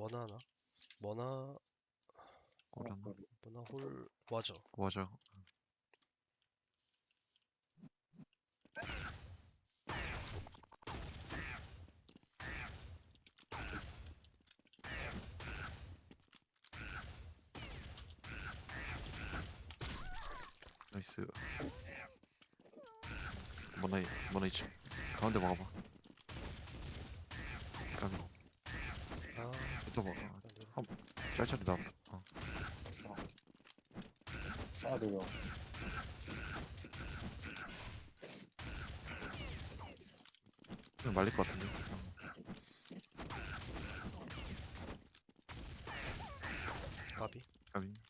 뭐나 하나? 뭐나 꼬라나? 뭐나 홀 맞아. 맞아. 나이스. 뭐나 이- 뭐나 있지 가운데 막아봐 까비 안 되네. 짤짤이 나 어. 아, 돼요. 좀 말릴 것 같은데 까비. 까비 응. 아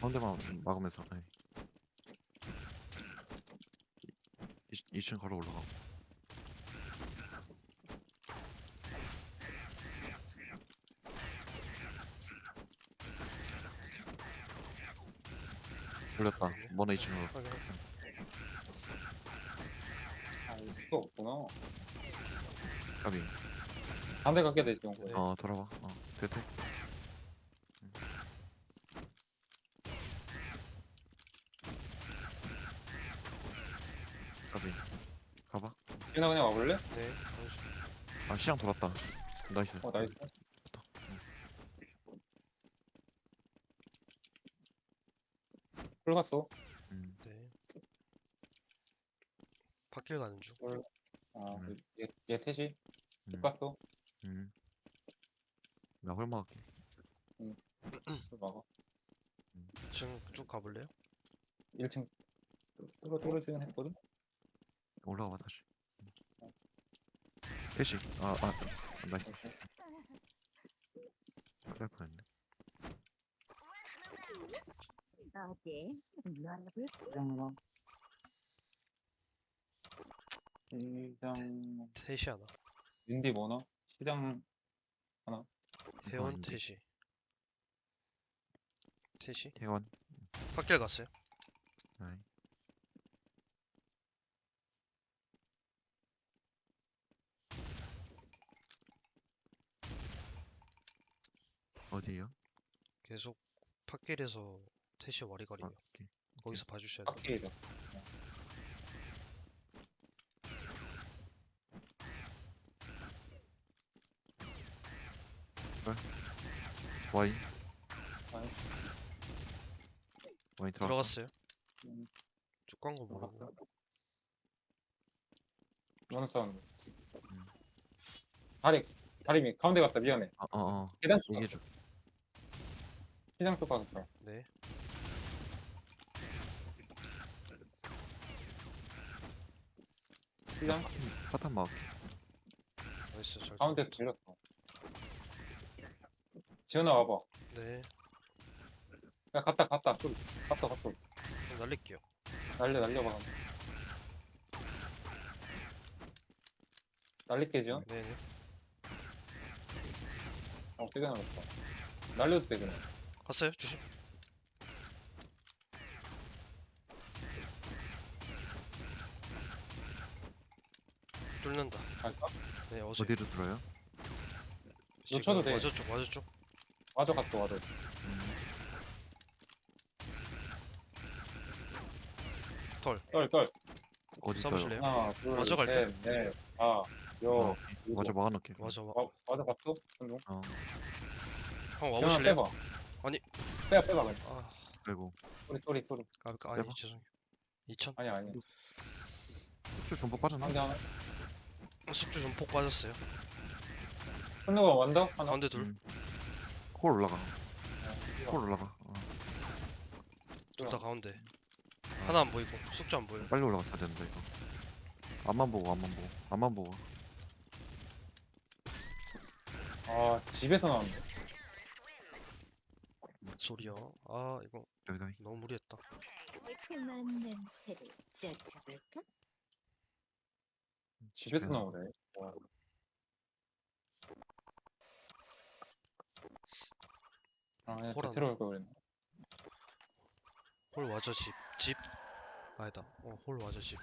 가운데만 막으면서 네. 2층 걸어 올라가 올렸다 뭐나 2층으로 확인. 아, 이거 수가 없구나. 까비 반대 갖게 되지, 형. 네. 어 돌아와 어 대퇴 까비 가봐 지나 그냥 와볼래? 네. 아 시장 돌았다 나이스 어, 나이스. 풀 갔어. 음, 네. 밖길 가는 중. 아, 음. 얘, 얘 태시. 음, 풀 갔어. 음. 나 홀막할게 풀 막아. 지금 쭉 가볼래요? 1층 뚫어 뚫어지긴 했거든. 올라가봐 다시 대시 아아 나이스 그래 뻔했네 어디 놀아볼 시장 시장 셋이 하나. 윈디 뭐나? 시장 회원 아닌데. 태시. 태시? 태원 밖길 갔어요. 아이. 어디요? 계속 밖길에서 태시 와리가리요. 아, 오케이. 거기서 봐주셔야 돼요. 빡게이다. 와인 와인. 와인 들어갔어요. 음. 쭉간 거 모르고. 이거는 사운드. 음. 다리 다리 밑 가운데 갔다 미안해. 어어 어 계단 쪽 얘기해줘 시장 쪽 가서 네. 시장 파탄 막을게 나이스 잘. 가운데. 들렸어. 지원아 와봐. 네. 야 갔다 갔다 또 갔다 갔다 그럼 날릴게요. 날려 날려봐. 날릴게 지원. 네네. 어 세게 날렸다. 날려도 돼 그냥. 갔어요? 주심. 뚫는다. 갈까? 네, 어제 어디로 들어요? 놓쳐도 돼. 와저 쪽, 와저 쪽. 갔다 와줘. 떨 떨. 어디 써보실래요? 있어요? 하나 둘 와줘 갈 때? 셋, 넷, 다, 여. 어, 맞아 막아놓을게 와저 와. 와, 와줘 갔어? 어형 와보실래요? 빼봐. 아니. 빼봐 빼봐 그냥. 아, 빼고 소리 소리 소리. 아, 아 아니 빼봐. 죄송해요. 2천. 아니야 아니야. 술 전부 빠졌나? 상대 하나. 숙주 좀폭 빠졌어요. 손누가 완다? 하나. 가운데 둘. 음. 콜 올라가 콜 올라가 어. 둘 다 가운데. 하나 안 보이고 숙주 안 보여. 빨리 올라갔어야 되는데 이거 앞만 보고 앞만 보고 앞만 보고 아 집에서 나왔네. 소리요. 아 이거 여기 가위 너무 무리했다. 깔끔한 냄새를 쫓아볼까? 집에서. 나오네. 와. 아, 그냥. 들어올 걸 그랬네. 홀 와저 집. 집. 아니다. 어, 홀 와저 집.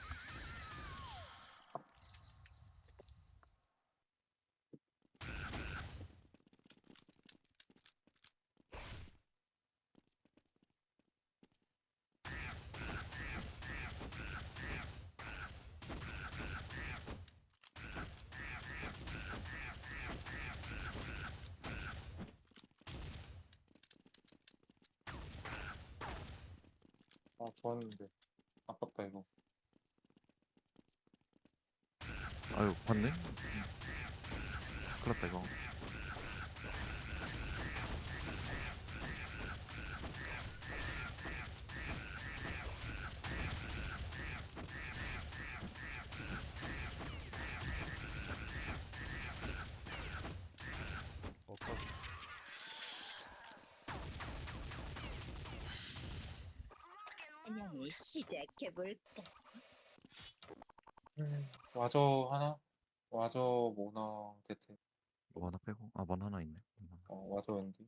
아, 좋았는데. 아깝다, 이거. 아유 봤네? 큰일 났다 이거 어, 깜- 사냥을 시작해볼까? 와저 하나? 와저 모나 대체. 뭐 하나 빼고 아 원 하나 있네 어, 와저 웬디.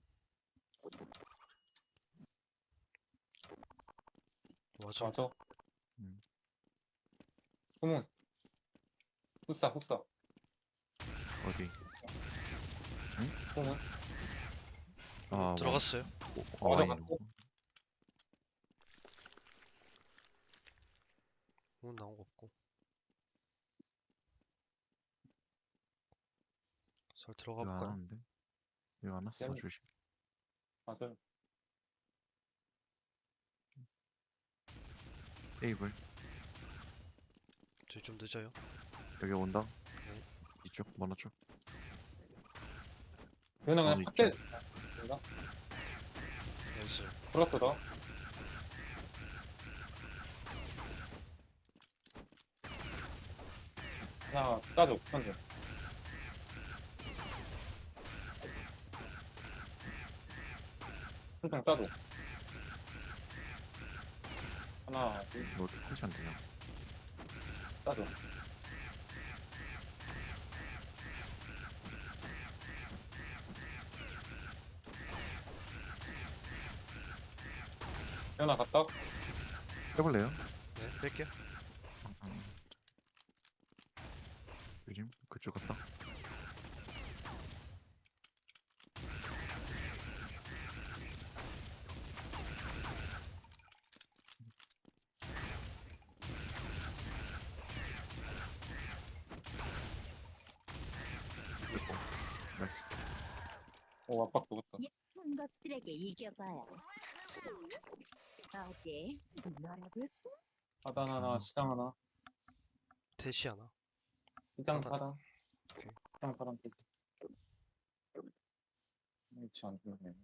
와저. 와저. 음. 후문. 흡사, 흡사. 어디 후문. 아 들어갔어요. 어, 와저 와인 갔고. 문 나온 거 없고. 잘 들어가 이거 안 볼까요? 하는데 이거 안 왔어 쌤이- 조심 맞아요. 테이블 저희 좀 늦어요. 여기 온다 네. 이쪽 먼저 쪽 그냥 그냥 어디 팍대. 뭔가? 나이스. 플러스다. 하나 따줘, 현재. 한장 따줘. 하나, 둘, 이거 어떻게 컷이 안 되냐 따줘. 현아 갔다? 해볼래요? 네, 뺄게요. 음. 요즘 그쪽 갔다 됐고 나이스 오, 압박 먹었다. 예쁜 것들에게 이겨봐요. 어디 놀아볼까? 하단 하나, 음. 시장 하나. 대시 하나. 시장 하단. 오케이. 시장 사랑 깨지. 위치 안 좋네.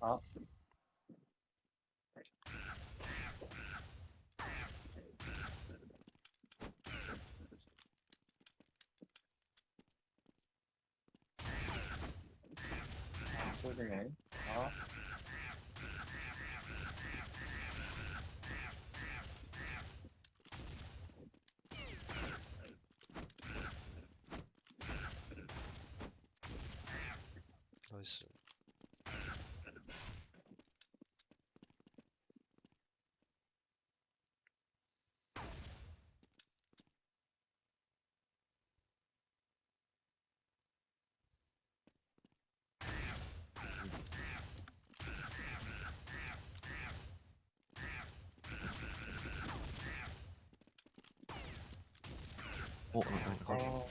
아. 아, 소중 해. 아. 어, 나, 나, 나, 아.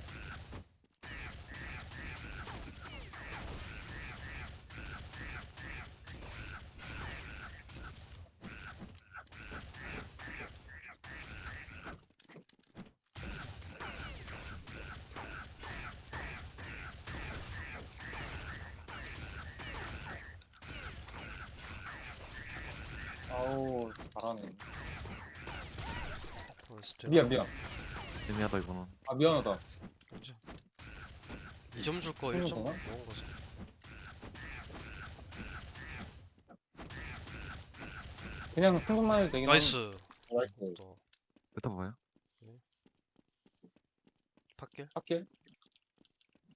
아우 잘하네. 나이스. 미안 미안. 애매하다 이거는 아 미안하다. 이제 2점 줄거 손을 1점 보나? 먹은 거죠. 그냥 승부만 해도 되긴 나이스. 하는데. 나이스. 또 뱉어봐요 팟길 학길?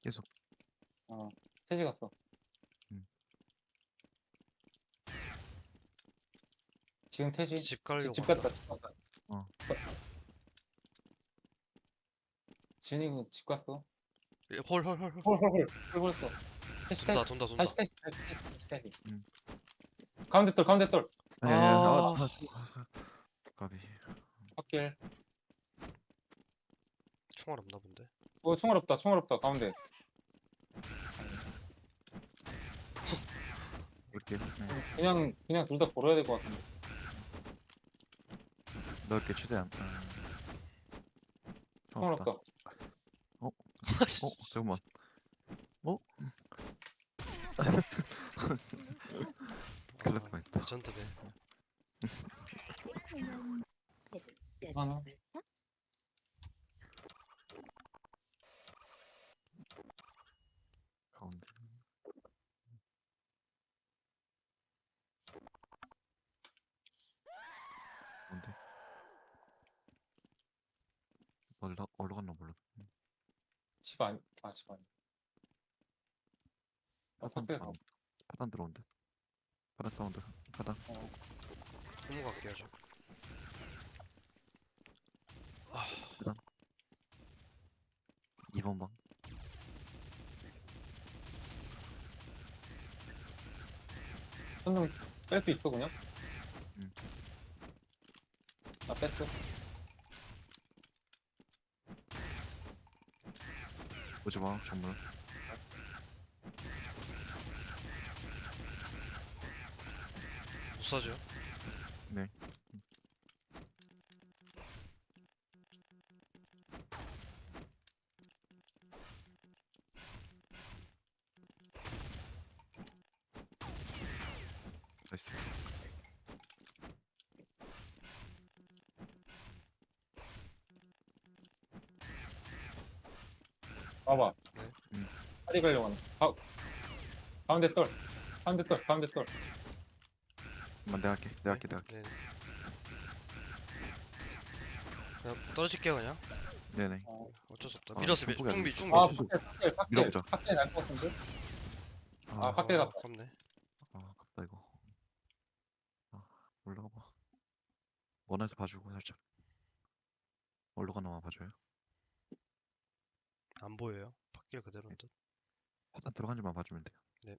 계속. 어, 셋이 갔어. 음. 지금 태시? 집 집, 가려고 집. 갔다, 집 갔다. 어. 진이는 집 갔어. 돈다 돈다 돈다 다시 다시 다시. 음. 가운데 가운데 똘. 예, 까비. 학길. 총알 없나 본데 어, 총알 없다, 총알 없다, 가운데. 이렇게 예. 그냥, 그냥 둘 다 걸어야 될 것 같은데. 넓게 최대한. 음. 총알 없다. 없다. 어 잠깐만. 어? 큰일 날 뻔했다. 레전드네 하나. 가운데. 가운데. 올라 올라갔나 몰라. 집 아니, 아, 집 아니. 아, 파단 밖에 들어온 파단 들어온 듯. 파단 사운드. 파단. 소문 갈게 하죠 아 2번 방. 손좀 뺄수 있어, 그냥? 음. 아, 뺐어. 오지 마. 정말. 못 사죠 네. 나이스. 봐봐. 네. 음. 파리 가려고 하는. 가, 가운데 똘. 가운데 똘, 가운데 똘. 잠깐만 내가 할게. 내가 할게. 내가 할게. 네. 그냥 떨어질게요 그냥 네. 네네. 어. 어쩔 수 없다 아, 밀었어 밀- 중비 됐어. 중비 아, 음. 밖에, 밖에, 밖에. 밀어보자. 밖에 날것 같은데? 아, 아, 밖에 갔다. 아깝네 아, 아깝다 이거. 아, 올라가 봐. 원에서 봐주고 살짝. 올라가 나 와 봐줘요. 안 보여요 팟길 그대로인 듯 파단 들어간지만 봐주면 돼요.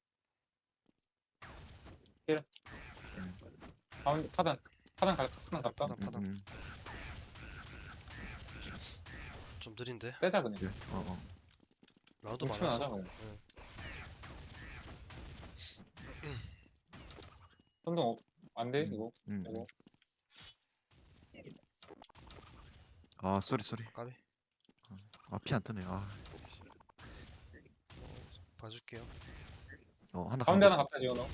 가운데, 파단. 파단 갈까? 파단 갈까? 파단 파단 음, 좀 느린데 빼자, 그냥. 네. 어, 어. 라운드 그냥. 응. 손동 어, 안 돼, 음. 이거. 음, 이거. 음. 아, 쏘리 쏘리. 까비 아, 피 안 뜨네. 아. 봐줄게요 어, 하나 가운데 가운데. 하나 갖다 지어 넣어.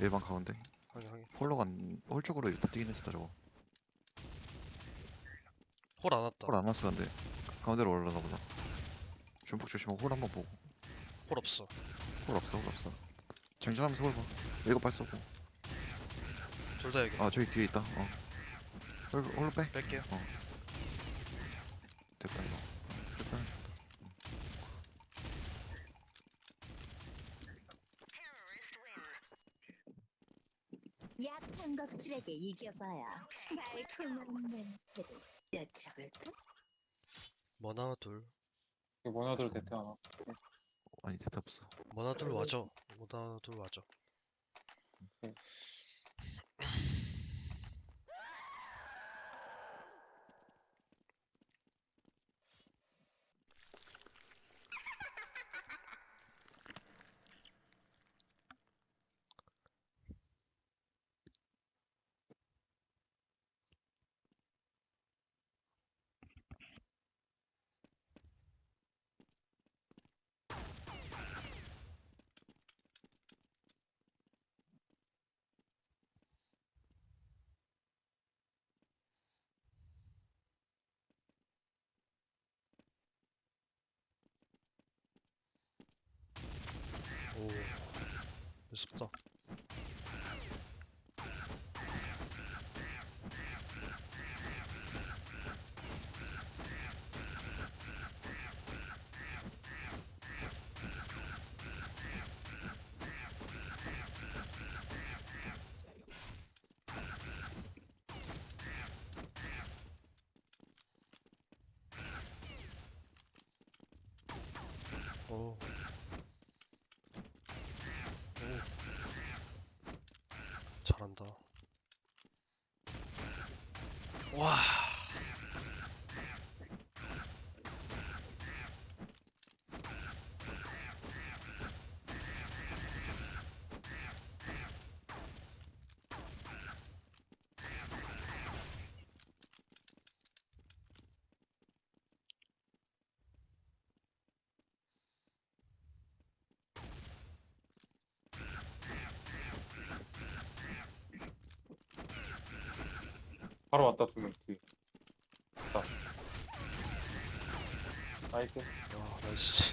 일반 가운데. 확인 확인 홀로 간, 홀 쪽으로 뛰긴 했어, 저거. 홀 안 왔다 홀안 왔었는데. 가운데로 올라가 보자. 중폭 조심하고 홀 한번 보고. 홀 없어 홀 없어, 홀 없어. 정전하면서 홀 봐. 일곱 발 쏘고. 둘 다 여기 아, 저기 뒤에 있다. 어. 홀, 홀로 빼. 뺄게요 됐다, 이거. 어, 됐다. 약한 것들에게 이겨봐야 달콤한 냄새를 엿잡을까? 머나 둘 이거 모나들 대퇴 하나. 아니, 됐다 없어. 머나 둘 와줘 머나 둘 와줘 오. 무섭다. 오. 오. 잘한다. 와. 바로 왔다 두 명 뒤에 왔다. 나이스. 아, 나이스.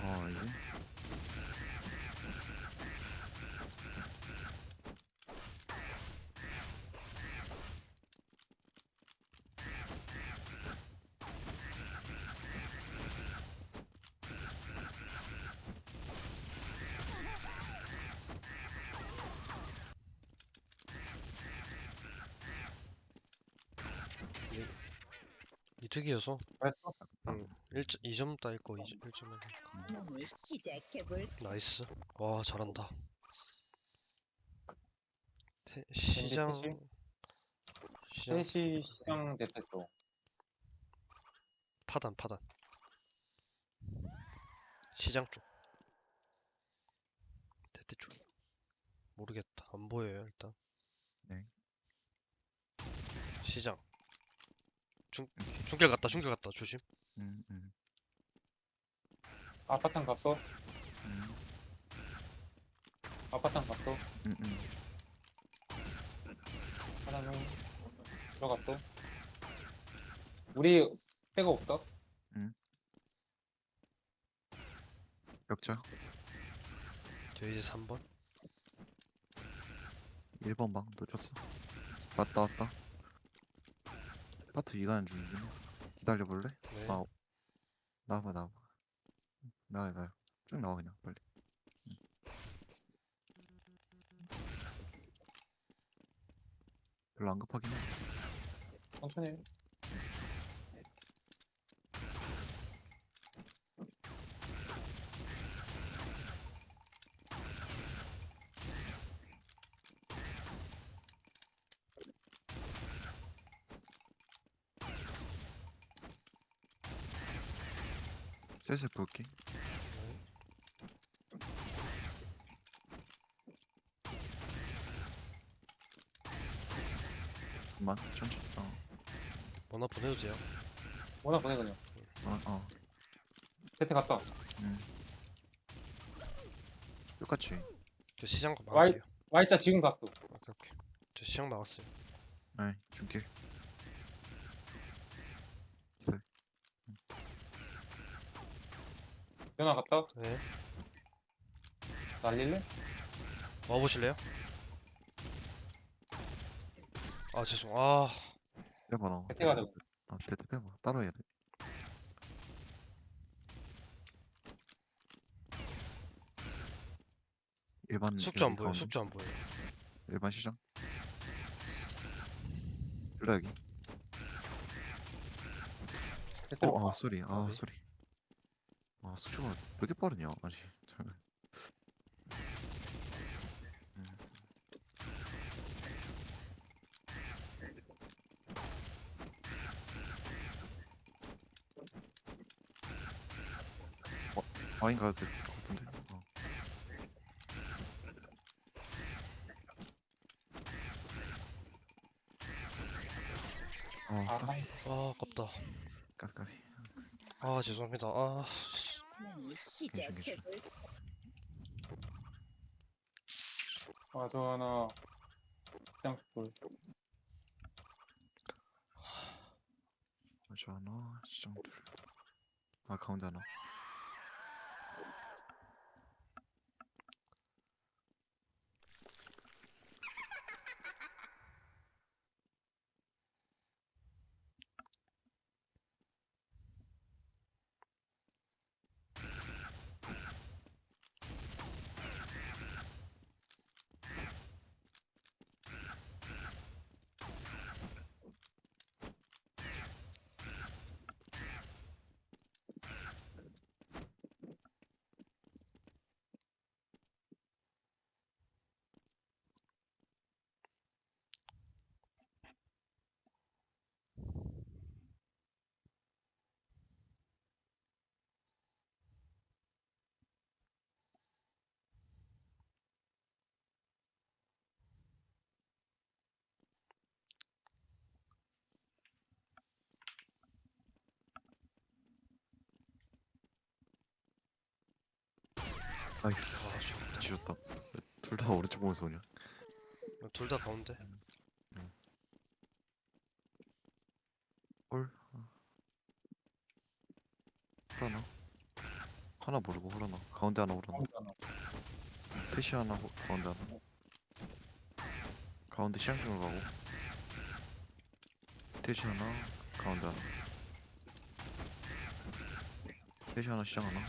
아 이게 이 나이스 응. 1점 2점 따일 거 2점 1점 몸을 시작해볼 나이스. 와, 잘한다. 태, 시장 패시? 시장 3시 시장 대퇴 쪽 파단 파단. 시장 쪽. 대대 쪽. 모르겠다. 안 보여요, 일단. 네. 시장. 이렇게 중길 갔다. 중길 갔다. 조심. 음, 음, 아파트 갔어 음, 아파트 갔어 음, 음. 하나는 들어갔어 우리 패가 없다 격자 저 이제 3번. 1번 방 놓쳤어 왔다 왔다 파트 2가는 중이긴 해 기다려볼래? 네. 아 나와봐 나와봐 나와 나와 쭉 나와 그냥 빨리 응. 별로 안 급하긴 해 천천히 슬슬 볼게 잠깐만 천천히 어, 원화 보내도 돼요. 워낙 보내 그냥 어, 어. 대퇴 갔다 음. 똑같이 저 시장 거 와이- 막을게요. Y자 지금 갔어 오케이 오케이. 저 시장 막았어요. 아이 줄게 연아 갔다 네. 날릴래? 와 보실래요? 아 죄송. 아 빼봐 너 대퇴 가자 아 대퇴 빼봐 따로 해야 돼 일반 숙주 안 여기 보여. 가운데. 숙주 안 보여. 일반 시장 일로 여기 대퇴 어, 어, 아 소리 아. 소리 아 수주가 왜 이렇게 빠르냐 아니 잠깐 음. 어, 와인 가도 될 것 같은데 어. 어, 아, 까비, 아 아깝다. 까비. 아 죄송합니다. 아 씨. 몸을 시작해볼 아, 저 하나 시장 볼 맞아 하나 시장 둘아 가운데 하나 나이스. 아 지렸다. 둘 다 오른쪽 보면서 오냐? 둘 다 가운데. 홀? 홀하나? 하나 모르고 홀 하나. 가운데 하나 홀 하나. 가운데 하나. 태시 하나 호- 가운데 하나. 가운데 시향심으로 가고. 태시 하나 가운데 하나. 태시 하나 시장 하나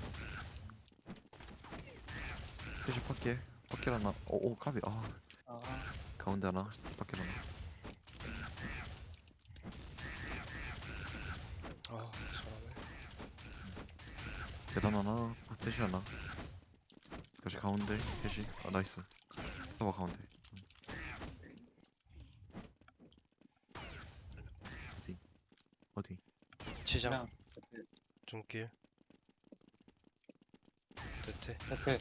태시 밖에 밖에 하나? 오오 카비 아. 아, 가운데 하나? 밖에 하나? 아 잘하네. 계단 하나? 태시 하나? 다시 가운데 태시. 아 나이스. 봐봐 가운데. 어디? 어디? 지장 그냥 중길. 대퇴. 대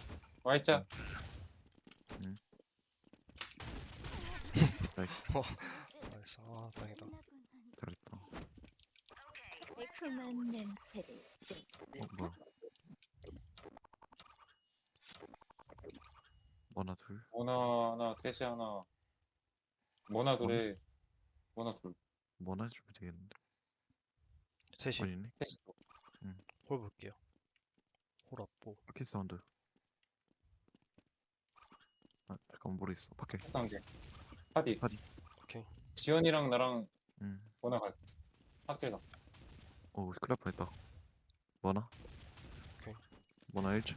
퇴 Y자 나이스. 나이스. 아 다행이다. 잘했다. 매콤한 냄새를 쫓아내. 어 뭐야? 하나 둘? 모나 하나 태시 하나. 모나 둘에 모나 둘. 뭐나 해주면 되겠는데? 셋이. 아니네 태시 홀 볼게요. 홀 앞보. 밖에 사운드 아 잠깐만 모르겠어 밖에 단계 파디 파디. 오케이. 지연이랑 나랑 음 모나 갈 학교 가 어, 큰일 날 뻔했다. 뭐나? 오케이. 뭐나 1층.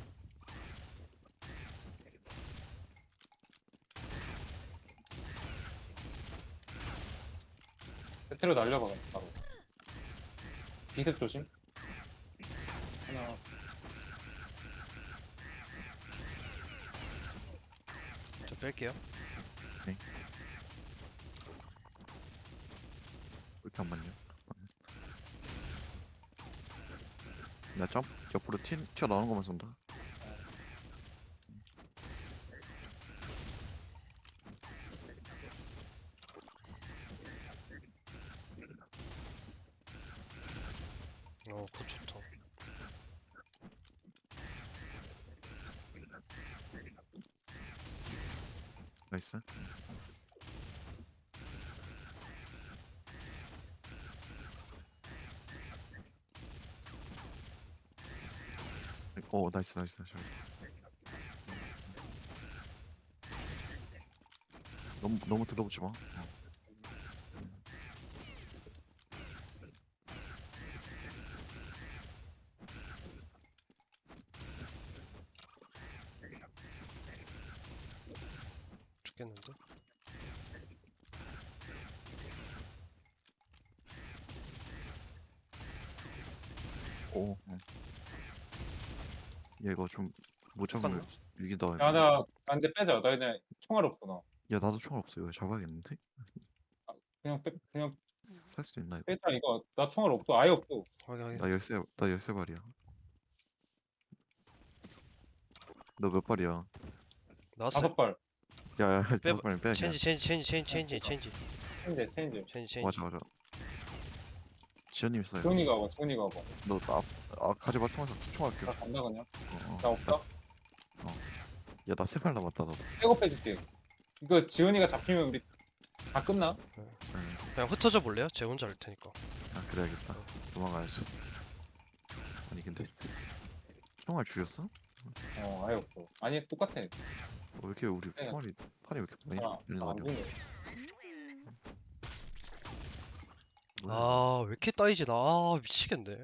세트로 날려봐 바로 비습 조심 하나 뺄게요 왜 이렇게 안 맞냐? 나 점? 옆으로 튀, 튀어나오는 것만 쏜다. 어 그거 좋다 나이스. 오, 나이스, 나이스. 잘했다. 너무, 너무 들어보지 마. 어. 죽겠는데 오. 응. 얘 이거 좀 무장을 잠깐만. 위기다. 이거. 안돼 빼자 나 그냥 총알 없어 나야 나도 총알 없어. 이거 잡아야겠는데? 그냥 빼 그냥 살 수도 있나 이거? 빼자 이거 나 총알 없어 아예 없어 확인 확인 나 열쇠 나 열쇠 발이야. 너 몇 발이야? 나왔어요 다섯 발 야야 빼봐. 다섯 빼야 돼. 체인지 체인지 체인지 체인지 체인지 체인지 체인지 체인지 체인지 맞아 맞아. 지현님 있어요. 지훈이가 와봐 지훈이가 와봐 너나 아 가져봐 총알 총알 교. 나 간다 그냥 어, 나 어. 없다 야 나 세 발 남았다 너. 빼줄게 이거 지훈이가 잡히면 우리 다 끝나? 응. 그냥 흩어져 볼래요? 제 혼자 할 테니까 아 그래야겠다. 도망가야지. 아니 근데 총알 줄였어? 어, 어 아예 없어 아니 똑같아 왜 이렇게 우리 네. 총알이 판이 왜 이렇게 많이 아, 뭐야, 아왜 이렇게 따이지 나 아, 미치겠네.